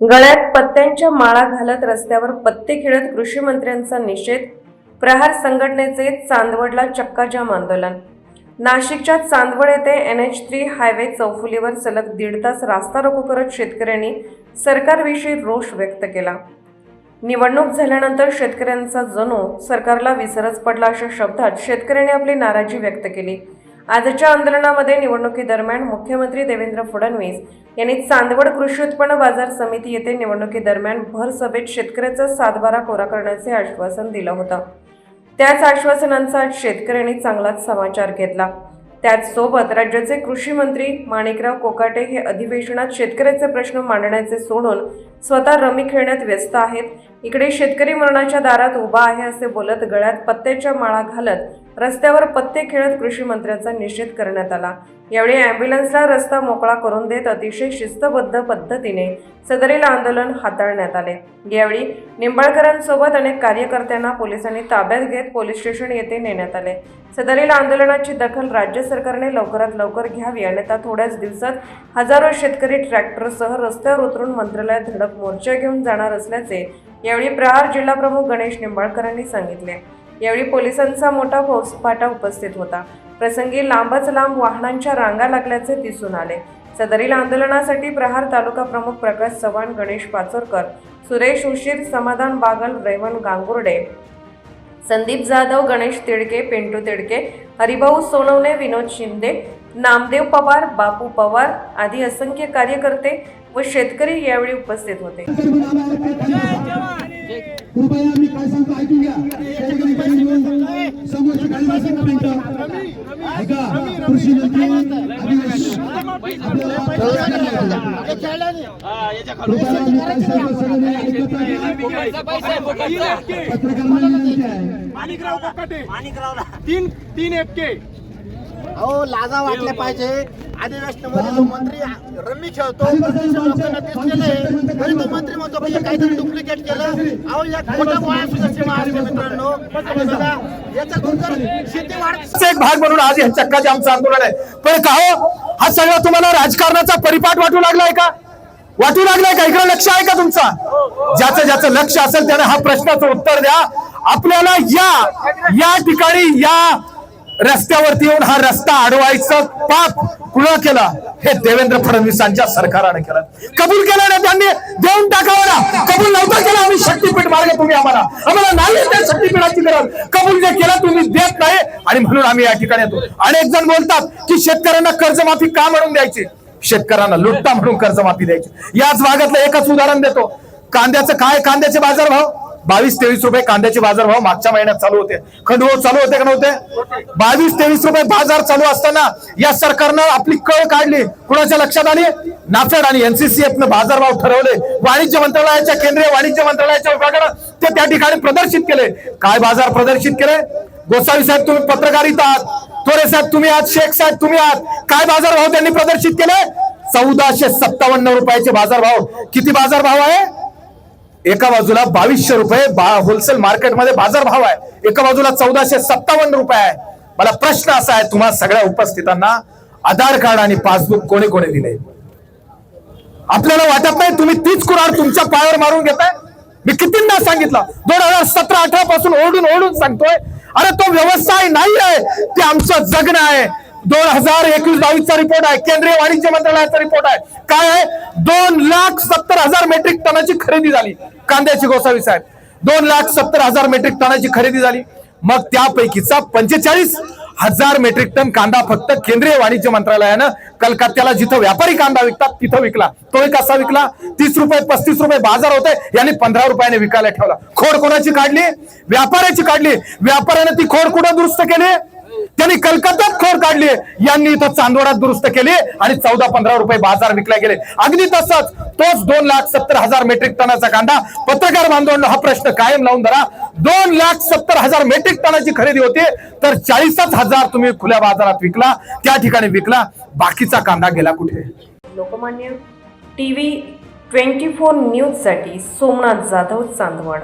गळ्यात पत्त्यांच्या माळा घालत रस्त्यावर पत्ते खेळत कृषी मंत्र्यांचा निषेध प्रहार संघटनेचे चांदवडला चक्काजाम आंदोलन. नाशिकच्या चांदवड येथे एन एच थ्री हायवे चौफुलीवर सलग दीड तास रास्ता रोको करत शेतकऱ्यांनी सरकारविषयी रोष व्यक्त केला. निवडणूक झाल्यानंतर शेतकऱ्यांचा जणू सरकारला विसरच पडला अशा शब्दात शेतकऱ्यांनी आपली नाराजी व्यक्त केली. आजच्या आंदोलनामध्ये निवडणुकीदरम्यान मुख्यमंत्री देवेंद्र फडणवीस यांनी चांदवड कृषी उत्पन्न बाजार समिती येथे निवडणुकीदरम्यान भर सभेत शेतकऱ्याचा सातबारा कोरा करण्याचे आश्वासन दिलं होतं. त्याच आश्वासनांचा आज शेतकऱ्यांनी चांगलाच समाचार घेतला. त्याचसोबत राज्याचे कृषी मंत्री माणिकराव कोकाटे हे अधिवेशनात शेतकऱ्याचे प्रश्न मांडण्याचे सोडून स्वतः रमी खेळण्यात व्यस्त आहेत. इकडे शेतकरी मरणाच्या दारात उभा आहे असे बोलत गळ्यात पत्त्याच्या माळा घालत रस्त्यावर पत्ते खेळत कृषी मंत्र्यांचा निषेध करण्यात आला. यावेळी अँब्युलन्सला रस्ता मोकळा करून देत अतिशय शिस्तबद्ध पद्धतीने सदरील आंदोलन हाताळण्यात आले. यावेळी निंबाळकरांसोबत अनेक कार्यकर्त्यांना पोलिसांनी ताब्यात घेत पोलीस स्टेशन येथे नेण्यात आले. सदरील आंदोलनाची दखल राज्य सरकारने लवकरात लवकर घ्यावी अन्यथा थोड्याच दिवसात हजारो शेतकरी ट्रॅक्टरसह रस्त्यावर उतरून मंत्रालयात धडक मोर्चा घेऊन जाणार असल्याचे यावेळी प्रहार जिल्हा प्रमुख गणेश निंबाळकरांनी सांगितले. यावेळी पोलिसांचा मोठा फौजफाटा उपस्थित होता. प्रसंगी लांबच लांब वाहनांच्या रांगा लागल्याचे दिसून आले. सदरील आंदोलनासाठी प्रहार तालुका प्रमुख प्रकाश चव्हाण गणेश पाचोरकर सुरेश उशीर समाधान बागल रेवन गांगुर्डे संदीप जाधव गणेश तिडके पिंटू तिडके हरिभाऊ सोनवणे विनोद शिंदे नामदेव पवार बापू पवार आदी असंख्य कार्यकर्ते व शेतकरी यावेळी उपस्थित होते. कृपया मी काय सांगतो ऐकून घ्या त्या ठिकाणी काही मिळून समोरची गाडी बसा ना मिनिटं. ऐका कृषी मंत्री अधिवेश आपल्याला प्रवेश करायला लागले. कृपया मी काय सांगतो सगळ्यांनी एकत्र घ्या. पत्रकारांना विनंती आहे माणिकराव कोकाटे तीन तीन एक्के अहो लाजा वाटल्या पाहिजे अधिवेशनामध्ये तो मंत्री रम्मी खेळतो लोकांना तेच केलंय. तरी तो मंत्री म्हणतो की काहीतरी डुप्लिकेट केलं. अहो या खोट्या गोळ्या सुद्धा सीमा असते मित्रांनो. बघा शेती वाढ एक भाग म्हणून आज हे चक्काचे आमचं आंदोलन आहे. पण का हो? हा सगळा तुम्हाला राजकारणाचा परिपाठ वाटू लागलाय का? वाटू लागलाय का? इकडे लक्ष आहे का तुमचा? ज्याचं ज्याचं लक्ष असेल त्याने हा प्रश्नाचं उत्तर द्या. आपल्याला या या ठिकाणी या रस्त्यावरती येऊन हा रस्ता अडवायचं पाप कुणा केला? हे देवेंद्र फडणवीसांच्या सरकारने केलं. कबूल केलं ना त्यांनी? देऊन टाकावं ना. कबूल नव्हतं केलं. आम्ही शक्तीपीठ मार्ग तुम्ही आम्हाला आम्हाला नाही त्या शक्तीपीठाची गरज. कबूल जे केलं तुम्ही देत नाही. आणि म्हणून आम्ही या ठिकाणी येतो. अनेक जण बोलतात की शेतकऱ्यांना कर्जमाफी का म्हणून द्यायची? शेतकऱ्यांना लुटता म्हणून कर्जमाफी द्यायची. याच भागातलं एकच उदाहरण देतो. कांद्याचं काय कांद्याचे बाजारभाव बावीस तेवीस रुपये कांद्याचे बाजारभाव मागच्या महिन्यात चालू होते. खंडू चालू होते का नव्हते? बावीस तेवीस रुपये बाजार चालू असताना या सरकारनं आपली कळ काढली. कुणाच्या लक्षात आली? नाफेड आणि एनसीसीएफ न बाजारभाव ठरवले. वाणिज्य मंत्रालयाच्या केंद्रीय वाणिज्य मंत्रालयाच्या विभागानं ते त्या ठिकाणी प्रदर्शित केले. काय बाजार प्रदर्शित केले? गोसावी साहेब तुम्ही पत्रकारिता आहात. थोरे साहेब तुम्ही आहात. शेख साहेब तुम्ही आहात. काय बाजारभाव त्यांनी प्रदर्शित केले? चौदाशे सत्तावन्न रुपयाचे बाजारभाव किती बाजारभाव आहे? एका बाजूला बावीसशे रुपये बा- होलसेल मार्केटमध्ये बाजारभाव आहे. एका बाजूला चौदाशे सत्तावन्न रुपये आहे. मला प्रश्न असा आहे तुम्हा सगळ्या उपस्थितांना आधार कार्ड आणि पासबुक कोणी कोणी दिले? आपल्याला वाटत नाही तुम्ही तीच कुराड तुमच्या पायावर मारून घेताय? मी कितींदा सांगितलं? दोन हजार सतरा अठरा पासून ओढून ओढून सांगतोय. अरे तो व्यवसाय नाही आहे ते आमचं जगणं आहे. दोन हजार एकवीस बावीसचा रिपोर्ट आहे. केंद्रीय वाणिज्य मंत्रालयाचा रिपोर्ट आहे. काय आहे? दोन लाख सत्तर हजार मेट्रिक टनाची खरेदी झाली. कांद्याची गोसावी साहेब. दोन लाख सत्तर हजार मेट्रिक टनाची खरेदी झाली. मग त्यापैकीचा पंचेचाळीस हजार मेट्रिक टन कांदा फक्त केंद्रीय वाणिज्य मंत्रालयानं कलकत्त्याला जिथं व्यापारी कांदा विकतात तिथं विकला. तो कसा विकला. तीस रुपये पस्तीस रुपये बाजार होते. यांनी पंधरा रुपयाने विकायला ठेवला. खोड कोणाची काढली? व्यापाऱ्याची काढली. व्यापाऱ्याने ती खोड कुठं दुरुस्त केली? त्यांनी कलकत्त्यात खोड काढली. यांनी इथं चांदोडात दुरुस्त केली आणि चौदा पंधरा रुपये बाजार विकले गेले. अगदी तसंच तोच दोन लाख सत्तर हजार मेट्रिक टनाचा कांदा. पत्रकार बांधवांना हा प्रश्न कायम लावून धरा. दोन लाख सत्तर हजार मेट्रिक टनाची खरेदी होती तर चाळीसच हजार तुम्ही खुल्या बाजारात विकला त्या ठिकाणी विकला. बाकीचा कांदा गेला कुठे? Lokmanya T V twenty four न्यूजसाठी सोमनाथ जाधव चांदवड.